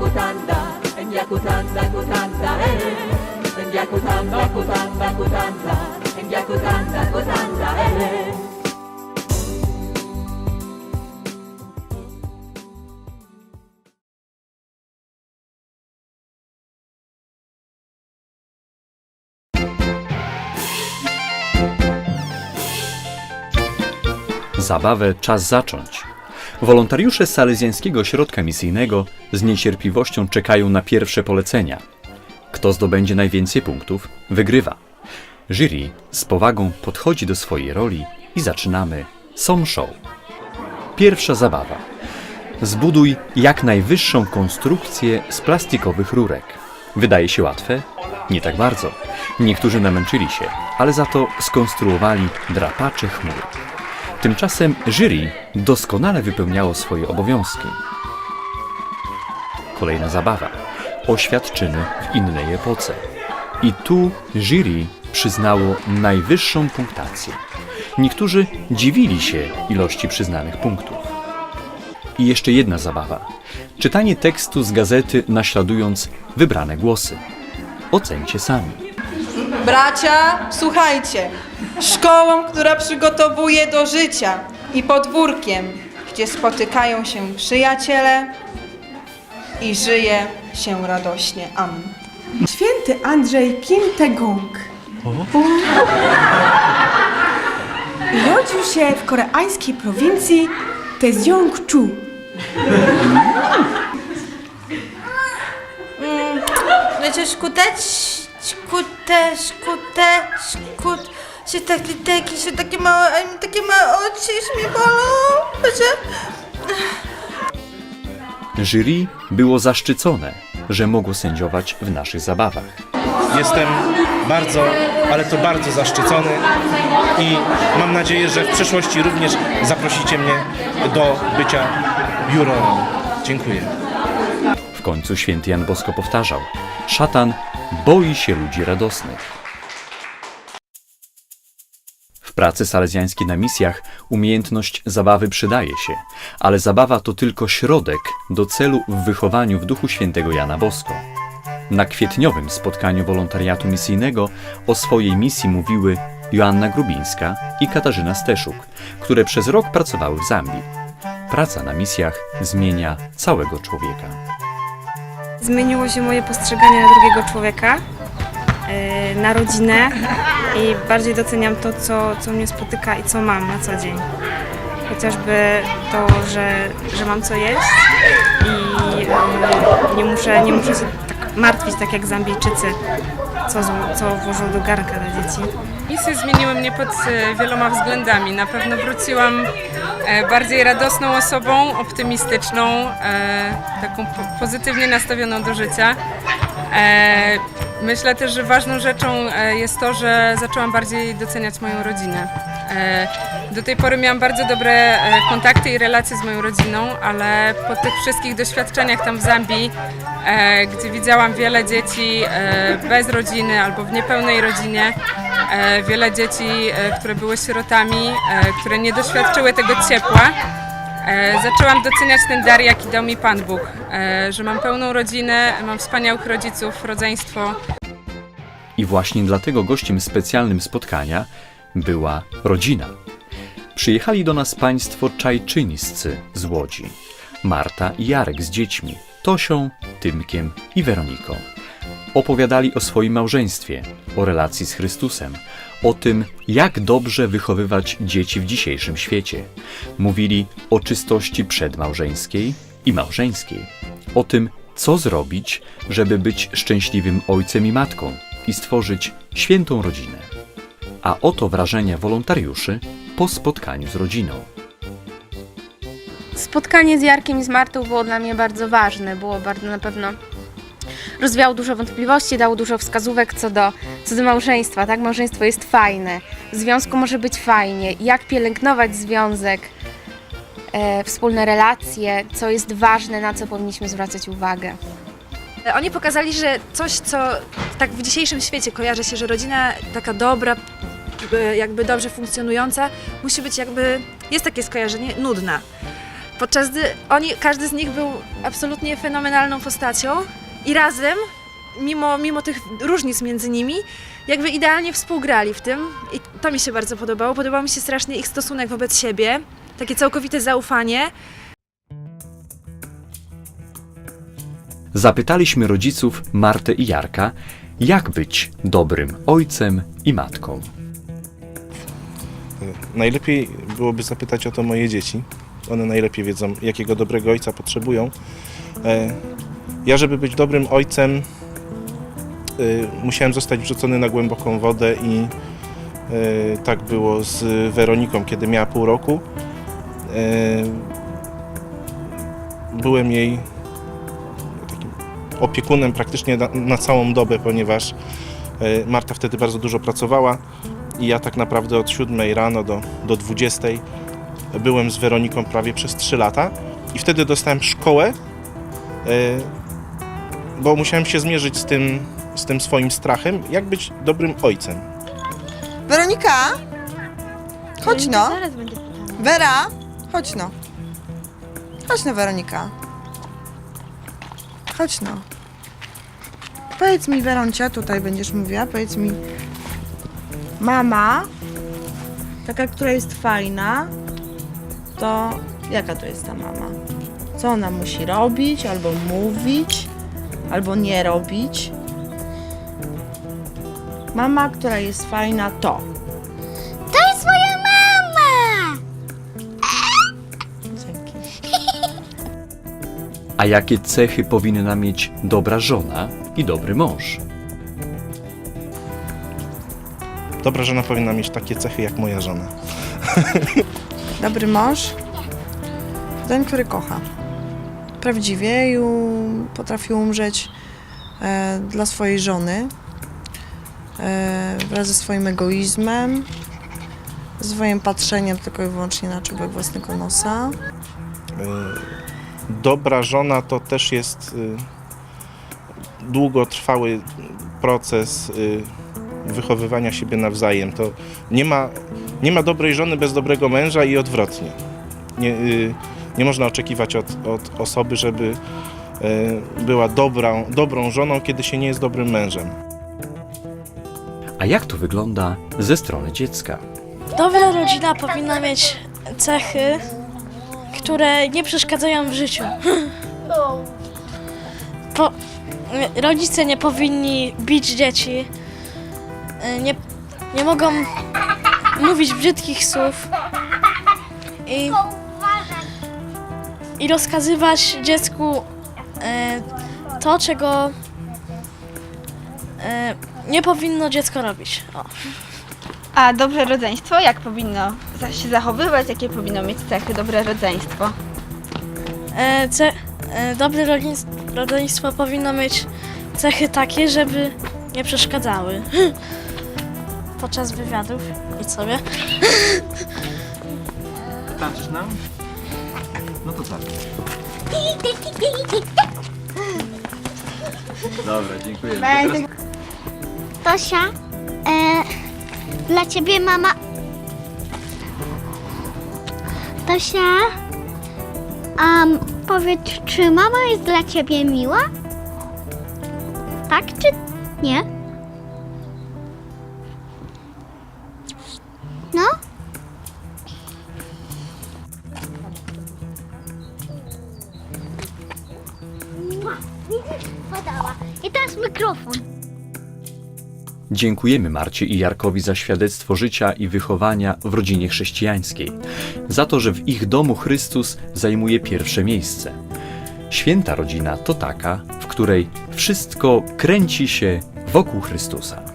kutanda, enya kutanda eh. Kutanda kutanda kutanda, eh. Zabawę czas zacząć. Wolontariusze Salezjańskiego Ośrodka Misyjnego z niecierpliwością czekają na pierwsze polecenia. Kto zdobędzie najwięcej punktów, wygrywa. Jury z powagą podchodzi do swojej roli i zaczynamy Som Show. Pierwsza zabawa. Zbuduj jak najwyższą konstrukcję z plastikowych rurek. Wydaje się łatwe? Nie tak bardzo. Niektórzy namęczyli się, ale za to skonstruowali drapacze chmur. Tymczasem jury doskonale wypełniało swoje obowiązki. Kolejna zabawa. Oświadczyny w innej epoce. I tu jury przyznało najwyższą punktację. Niektórzy dziwili się ilości przyznanych punktów. I jeszcze jedna zabawa. Czytanie tekstu z gazety naśladując wybrane głosy. Ocencie sami. Bracia, słuchajcie. Szkołą, która przygotowuje do życia i podwórkiem, gdzie spotykają się przyjaciele i żyje się radośnie. Amen. Święty Andrzej Kim Tegong urodził się w koreańskiej prowincji Taesyeongju. Wiecie, skutecz, skute, skute, skut, się taki, taki, się takie małe, a mi takie małe oczy już mi bolą, wiecie? Jury było zaszczycone, że mogło sędziować w naszych zabawach. Jestem bardzo, ale to bardzo zaszczycony i mam nadzieję, że w przyszłości również zaprosicie mnie do bycia jurorem. Dziękuję. W końcu święty Jan Bosko powtarzał: Szatan boi się ludzi radosnych. W pracy salezjańskiej na misjach umiejętność zabawy przydaje się, ale zabawa to tylko środek do celu w wychowaniu w duchu świętego Jana Bosko. Na kwietniowym spotkaniu wolontariatu misyjnego o swojej misji mówiły Joanna Grubińska i Katarzyna Steszuk, które przez rok pracowały w Zambii. Praca na misjach zmienia całego człowieka. Zmieniło się moje postrzeganie na drugiego człowieka, yy, na rodzinę i bardziej doceniam to, co, co mnie spotyka i co mam na co dzień. Chociażby to, że, że mam co jeść i nie, muszę, nie muszę się tak martwić, tak jak Zambijczycy, co, co włożą do garnka dla dzieci. Misje zmieniły mnie pod e, wieloma względami. Na pewno wróciłam e, bardziej radosną osobą, optymistyczną, e, taką po- pozytywnie nastawioną do życia. Myślę też, że ważną rzeczą jest to, że zaczęłam bardziej doceniać moją rodzinę. Do tej pory miałam bardzo dobre kontakty i relacje z moją rodziną, ale po tych wszystkich doświadczeniach tam w Zambii, gdzie widziałam wiele dzieci e, bez rodziny albo w niepełnej rodzinie, e, wiele dzieci, e, które były sierotami, e, które nie doświadczyły tego ciepła, e, zaczęłam doceniać ten dar, jaki dał mi Pan Bóg, e, że mam pełną rodzinę, mam wspaniałych rodziców, rodzeństwo. I właśnie dlatego gościem specjalnym spotkania była rodzina. Przyjechali do nas państwo czajczyńscy z Łodzi. Marta i Jarek z dziećmi, Tosią, Tymkiem i Weroniką. Opowiadali o swoim małżeństwie, o relacji z Chrystusem, o tym, jak dobrze wychowywać dzieci w dzisiejszym świecie. Mówili o czystości przedmałżeńskiej i małżeńskiej, o tym, co zrobić, żeby być szczęśliwym ojcem i matką i stworzyć świętą rodzinę. A oto wrażenia wolontariuszy po spotkaniu z rodziną. Spotkanie z Jarkiem i z Martą było dla mnie bardzo ważne. Było bardzo na pewno. Rozwiało dużo wątpliwości, dało dużo wskazówek co do, co do małżeństwa. Tak, małżeństwo jest fajne, w związku może być fajnie. Jak pielęgnować związek, e, wspólne relacje, co jest ważne, na co powinniśmy zwracać uwagę. Oni pokazali, że coś, co tak w dzisiejszym świecie kojarzy się, że rodzina taka dobra, e, jakby dobrze funkcjonująca, musi być jakby, jest takie skojarzenie, nudna. Podczas gdy oni, każdy z nich był absolutnie fenomenalną postacią i razem, mimo, mimo tych różnic między nimi, jakby idealnie współgrali w tym i to mi się bardzo podobało. Podobał mi się strasznie ich stosunek wobec siebie, takie całkowite zaufanie. Zapytaliśmy rodziców Martę i Jarka, jak być dobrym ojcem i matką. Najlepiej byłoby zapytać o to moje dzieci. One najlepiej wiedzą, jakiego dobrego ojca potrzebują. E, Ja, żeby być dobrym ojcem, e, musiałem zostać wrzucony na głęboką wodę i e, tak było z Weroniką, kiedy miała pół roku. Byłem jej opiekunem praktycznie na, na całą dobę, ponieważ Marta wtedy bardzo dużo pracowała i ja tak naprawdę od 7 rano do, do 20 byłem z Weroniką prawie przez 3 lata i wtedy dostałem szkołę, e, bo musiałem się zmierzyć z tym, z tym swoim strachem, jak być dobrym ojcem. Weronika? Chodź no. Wera, chodź no. Chodź no, Weronika. Chodź no. Powiedz mi, Weroncia, tutaj będziesz mówiła, powiedz mi, mama, taka, która jest fajna, to jaka to jest ta mama? Co ona musi robić, albo mówić, albo nie robić? Mama, która jest fajna, to. To jest moja mama! Dzięki. A jakie cechy powinna mieć dobra żona i dobry mąż? Dobra żona powinna mieć takie cechy jak moja żona. Dobry mąż, ten, który kocha. Prawdziwie i u- potrafi umrzeć e, dla swojej żony e, wraz ze swoim egoizmem, swoim patrzeniem tylko i wyłącznie na czubek własnego nosa. Y, Dobra żona to też jest y, długotrwały proces y, wychowywania siebie nawzajem. To nie ma, nie ma dobrej żony bez dobrego męża i odwrotnie. Nie, y, nie można oczekiwać od, od osoby, żeby y, była dobrą, dobrą żoną, kiedy się nie jest dobrym mężem. A jak to wygląda ze strony dziecka? Dobra rodzina powinna mieć cechy, które nie przeszkadzają w życiu. Po, rodzice nie powinni bić dzieci, nie, nie mogą mówić brzydkich słów i, i rozkazywać dziecku e, to, czego e, nie powinno dziecko robić. O. A dobre rodzeństwo jak powinno za- się zachowywać? Jakie powinno mieć cechy dobre rodzeństwo? E, ce, e, dobre rodzeństwo, rodzeństwo powinno mieć cechy takie, żeby nie przeszkadzały podczas wywiadów. Idź sobie. Tańczysz nam? No to tak. Dobra, dziękuję. Tosia, e, dla ciebie mama. Tosia, um, powiedz, czy mama jest dla ciebie miła? Tak czy nie? I teraz mikrofon. Dziękujemy Marcie i Jarkowi za świadectwo życia i wychowania w rodzinie chrześcijańskiej, za to, że w ich domu Chrystus zajmuje pierwsze miejsce. Święta rodzina to taka, w której wszystko kręci się wokół Chrystusa.